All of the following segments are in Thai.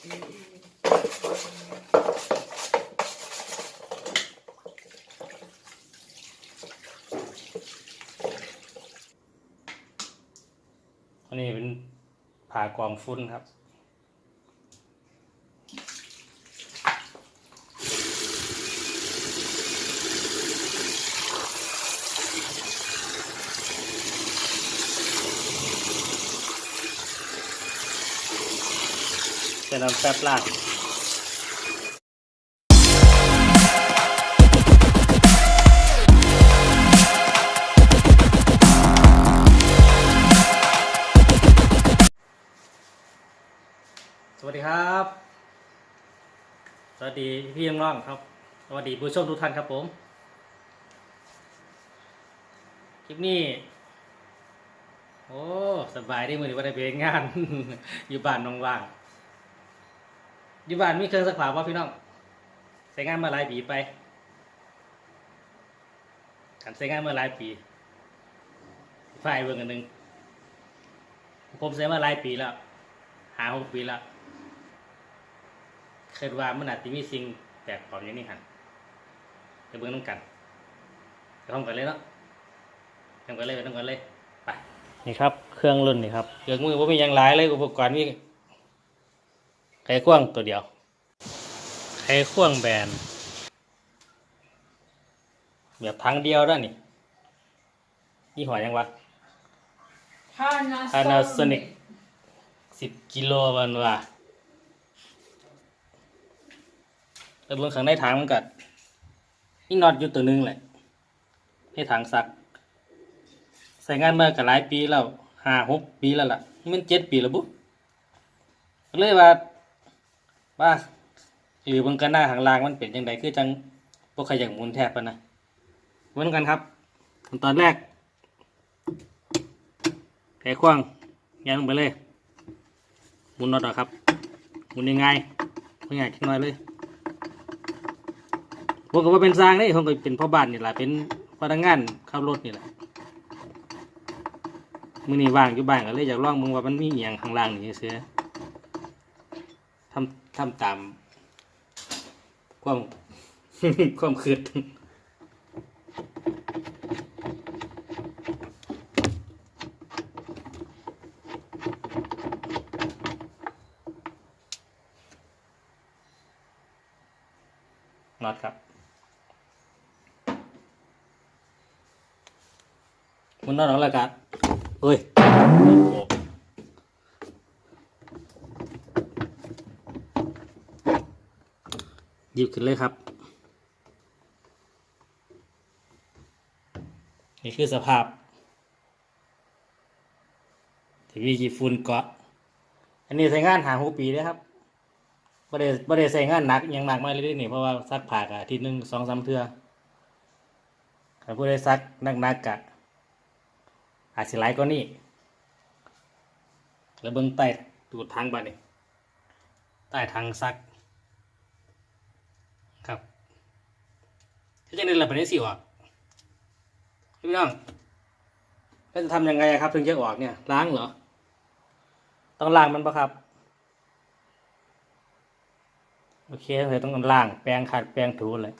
อันนี้เป็นผ่ากองฟุ้นครับ นำแป๊บล่างสวัสดีครับ สวัสดีพี่น้องครับ สวัสดีผู้ชมทุกท่านครับผม คลิปนี้ โอ้ สบายได้มือนี้ว่าได้ไปเฮ็ดงาน อยู่บ้านน้องว่าง อยู่บ้านมีเครื่องสักผ้าว่าพี่น้องใช้งานมาหลายปีไปกันใช้งานมาหลายปีไฟเบิ่งกันหนึ่งผมใช้มาหลายปีแล้วหาหกปีแล้วคิดว่ามันอาจจะมีสิ่งแปลกปลอมอย่างนี้หันไปเบิ่งน้ำกันไปพร้อมกันเลยเนาะไปพร้อมกันเลยไปพร้อมกันเลยไปนี่ครับ เครื่องรุ่นนี่ครับเครื่องมือว่ามีหยังหลายเลยอุปกรณ์มี ไขควงตัวเดียว ไขควงแบน แบบทางเดียวได้วนี่ยี่ห้อหยังวะ Panasonic สิบกิโลวันว่าแต่เบื้องข้างในถังมันกัดนี่น็อตอยู่ตัวหนึงแหละให้ถังซัก ใส่งานมากับหลายปีแล้วห้าหกปีแล้วล่ะนี่มันเจ็ดปีแล้วบุ๊ก็เลยว่า ว่าหรือบนกันหน้าหางลางมันเป็นยังไงคือจังพวกใครอยากหมุนแทบปะนะเหมือนกันครับขั้นตอนแรกไขควงยันลงไปเลยหมุนน็อตออกครับหมุนยังไงไม่ง่ายขึ้นน้อยเลยผมก็ว่าเป็นสร้างนี่ผมก็เป็นพ่อบ้านนี่แหละเป็นพนักงานขับรถนี่แหละมือนี่ว่างอยู่บ้านก็เลยอยากลองมึงว่ามันมีอหย่างข้างล่างนี่เสียทำ ทำตาม ความ ความคืดน็อตครับหมุนน็อตออกแล้วกันเฮ้ยโอ้โหห ยิบขึ้นเลยครับ นี่คือสภาพที่มีกี่ฝุ่นเกาะ อันนี้ใช้งานหาหกปีนะครับบ่ได้บ่ได้ใช้งานหนักยังหนักมากเลยนี่เพราะว่าซักผ้ากะอาทิตย์หนึ่งสองสามเทื่อถ้าผู้ใดซักหนักๆกะอาจสิหลายก็นี่แล้วเบิ่งใต้ตูดทางบัดนี่ใต้ทางซัก ครับ ที่จะเดินหลับไปได้สิวะพี่น้องแล้วจะทำยังไงอะครับถึงจะออกเนี่ยล้างเหรอ ต้องล้างมันปะครับ โอเคเลยต้องล้างแปรงขัดแปรงถูเลย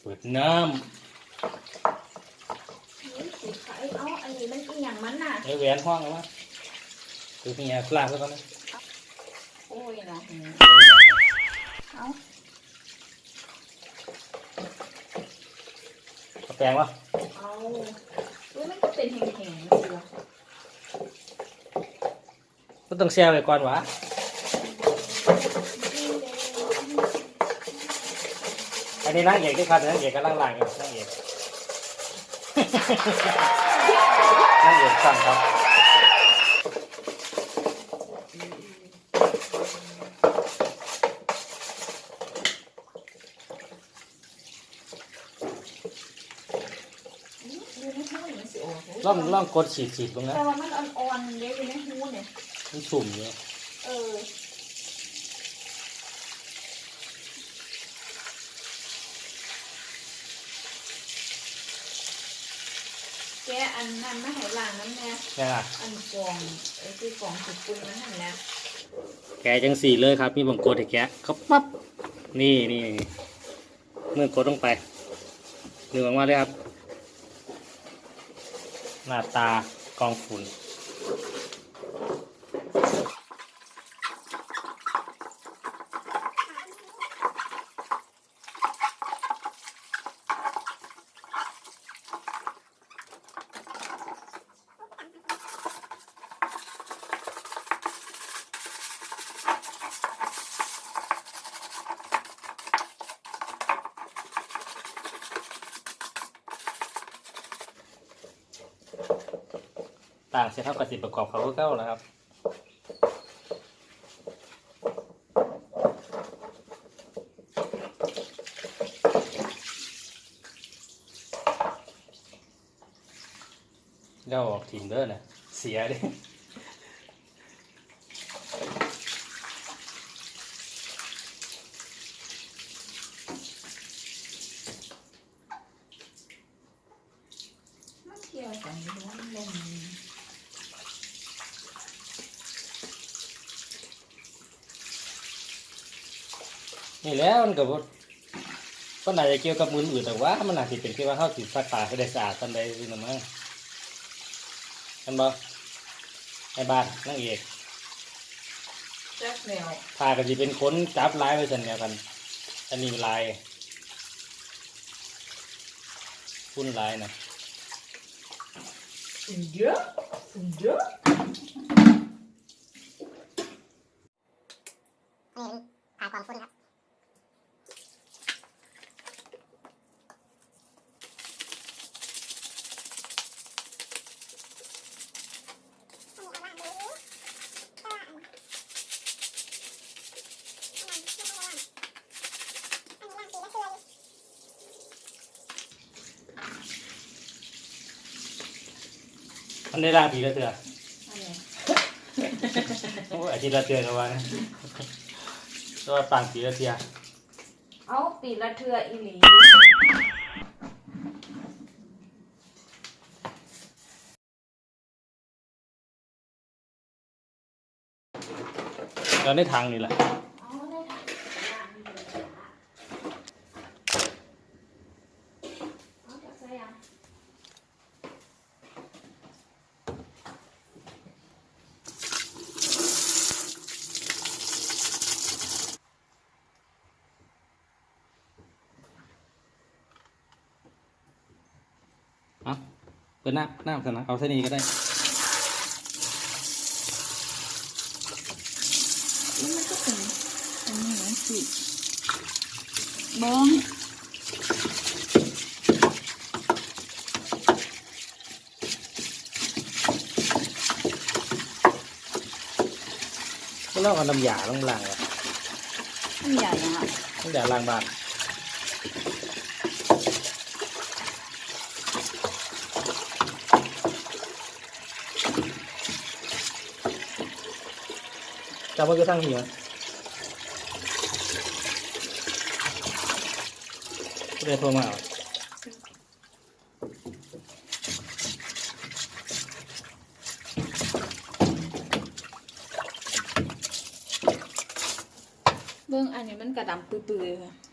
เปิดน้เอาอันนี้มันอีหยังมันน่ะำไอ้แหวนห้องแล้วมั้ยคือพี่แอบล้างแล้วก่อนนะโอ้ยนะเอาเอาแปรงวะเอาเว้ยมันก็เป็นแห้งๆสิล่ะก็ต้องแช่ไว้ก่อนวะอันนี้นางเอกที่ครับนางเอกกำลังล้างอยู่นางเอกนางเอกสั่งครับ นหูนี่สิโอ้โหล่องล่องกดฉีดฉีดตรงนั้นแต่ว่ามันอ่อนๆเด้อยู่ในหูเนี่ยมันชุ่มอยู่เออนแกะอันนั้นมาให้ล้างน้ำแน่นี่ล่ะอันกล่องไอ้ที่กล่องสุกุลมันนั่นแหละแกะจังสี่เลยครับมีบังกดให้แกะเขาปั๊บนี่นี่เมื่อกดลงไปหนึ่งออกมาเลยครับ หน้าตากองฝุ่น ต่างเสร็จเท่ากับสิบประกอบเขาก็เก้าแล้วครับเก้าออกทีมเด้อนะเสียดิ มันเกี่ยวกันอยู่ว่ามันลง นี่ แหล้วมันกับก็น่าจะเกี่ยวกับมืออื่นแต่ว่ามันอาจจะเป็นที่ว่าเข้าสิซักตาให้ได้สะอาดทันใดสินะมั้งกันบ่ในบ้านนั่งเอกแจ็คแนวพากันสิเป็นคนจับลายไว้สันเนี่ยกันอันนี้ลายพุ่นลายนะสุดเยอะสุดเยอะนี่ผ่านความฟุ้นครับ มันได้ล่างปีละเถื่ออันนี้โอ้ยอาทิตย์ละเถื่อกันวะนะตัวาต่างปีละเถื่อเอาปีละเทืออีหลีเราได้ทางนี่แหละ เอาได้ค่ะเอาจากใส่ยัง เอา เปิดหน้าหน้ากันนะเอาเส้นนี้ก็ได้แล้วมันก็เป็นอันนี้เหมือนสิเบิ้งก็เล่าเอาน้ำยาลงล่างอะมันใหญ่อะน้ำยาล้างบ้าน จำว่าก็ทั้งหิวเลยโทรมาเบื้องอันนี้มันกระดำปื้อๆเลยอ๋อ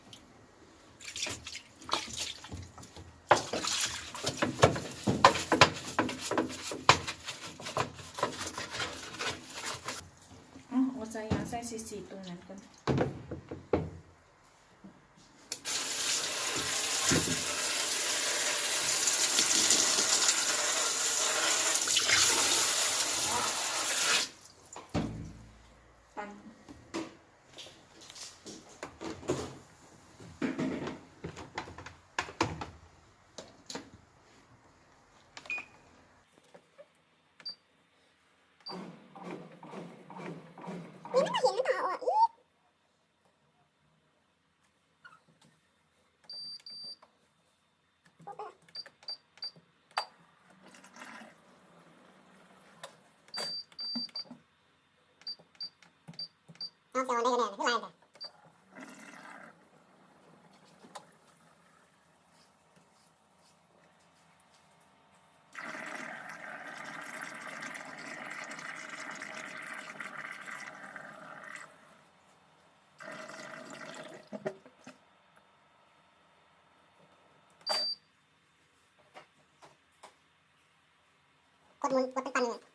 Não sei onde é, né? Lá, então. 我我被打了。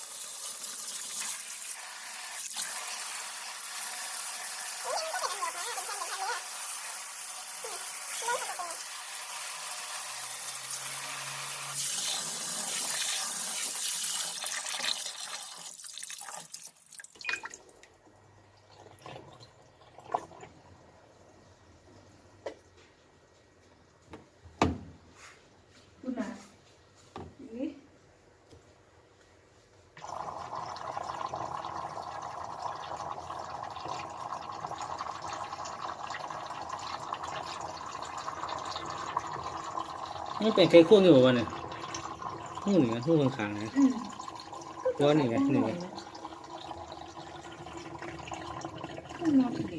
นเป็นไข่ควงอยู่บ่วะเนี่ยหูหนึ่งหูข้างๆนะอืมตัวนี่ไงนี่ไงอืมนอนอีก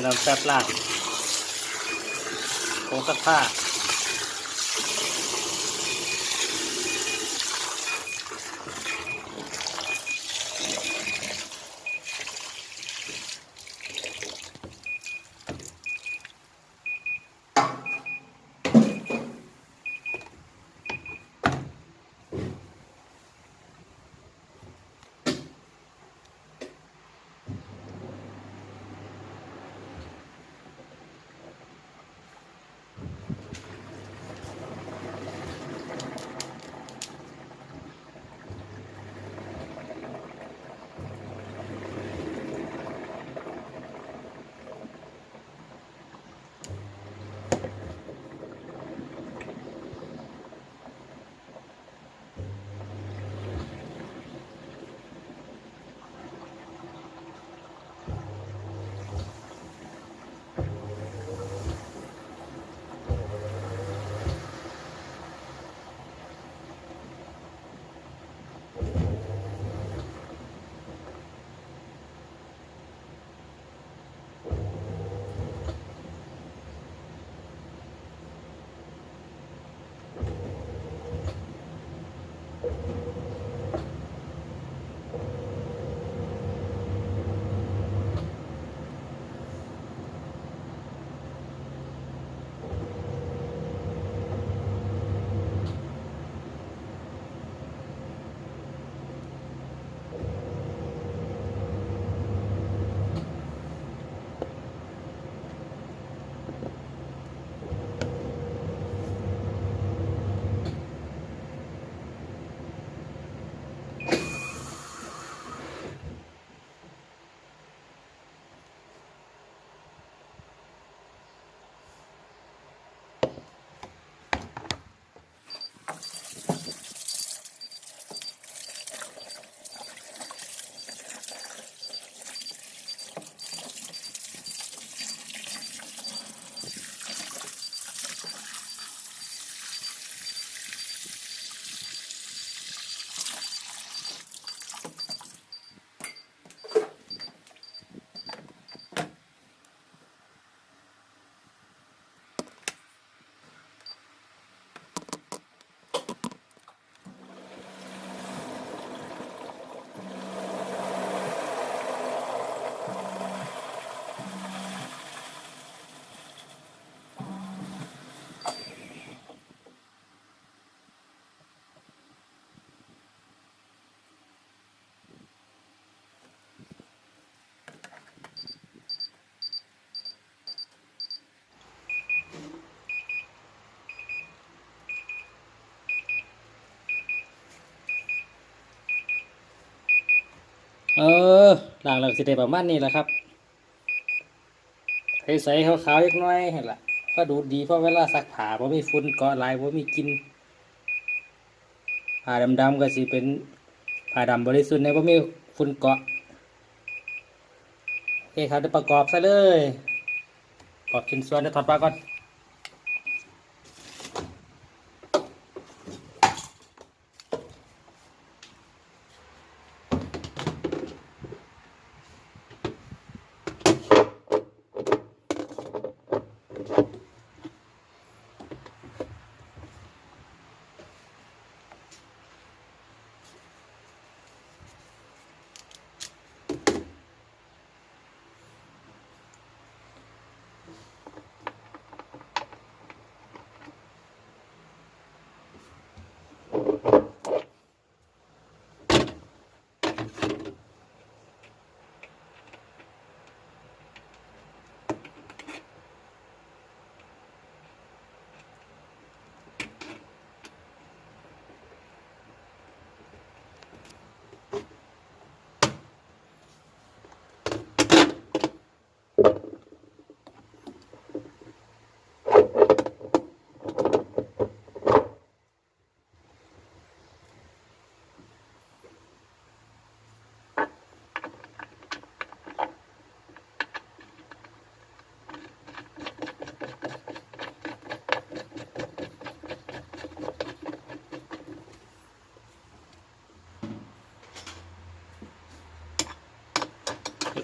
จะนำแป๊บล่างโค้งซักผ้า เออหล่างเราสิได้ประมาณนี้แหละครับใสๆขาวๆเล็กน้อยเห็นละก็ดูดีเพราะเวลาซักผ้าเพราะมีฝุ่นเกาะลายเพราะมีกินผ้าดำๆก็สิเป็นผ้าดำบริสุทธิ์ในเพราะมีฝุ่นเกาะโอเคครับเดี๋ยวประกอบซะเลยขอบกินส่วนเดี๋ยวถอดปลาก่อน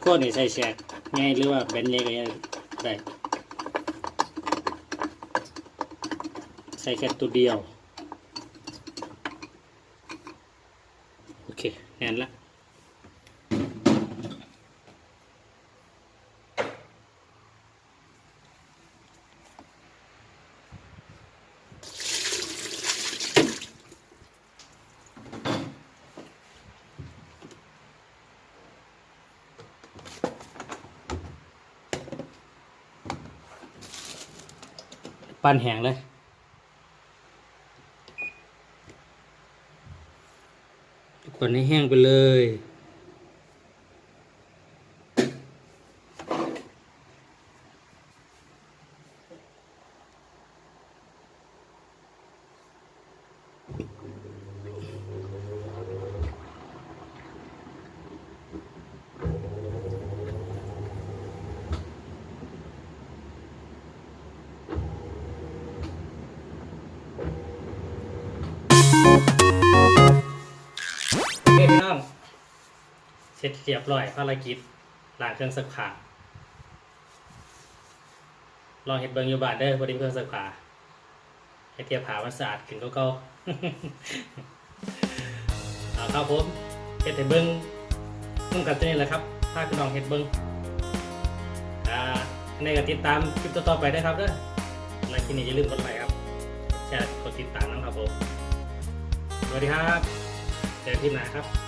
โคตรนี่ใส่แฉกง่ายหรือว่าแบนเล็กอะได้ใส่แค่ตัวเดียว โอเคแน่นละ ปั้นแห้งเลยปั้นให้แห้งไปเลย ร็จเรียบร้อยภารกิจล้างเครื่องซักผ้าลองเห็ดเบิงอยู่บ้านเด้อพอดีเครื่องซักผ้าให้เทียบผ้ามันสะอาดขึ้นก็เก่าเอาครับผมเห็ดเบิงนุ่งกันตัวนี้แหละครับ ถ้าคุณน้องเห็ดเบิงอ่าในก็ติดตามคลิปต่อไปได้ครับเด้อและที่นี่อย่าลืมกดไลค์ครับแชร์กดติดตามนะครับผมสวัสดีครับเจอกันที่หน้าครับ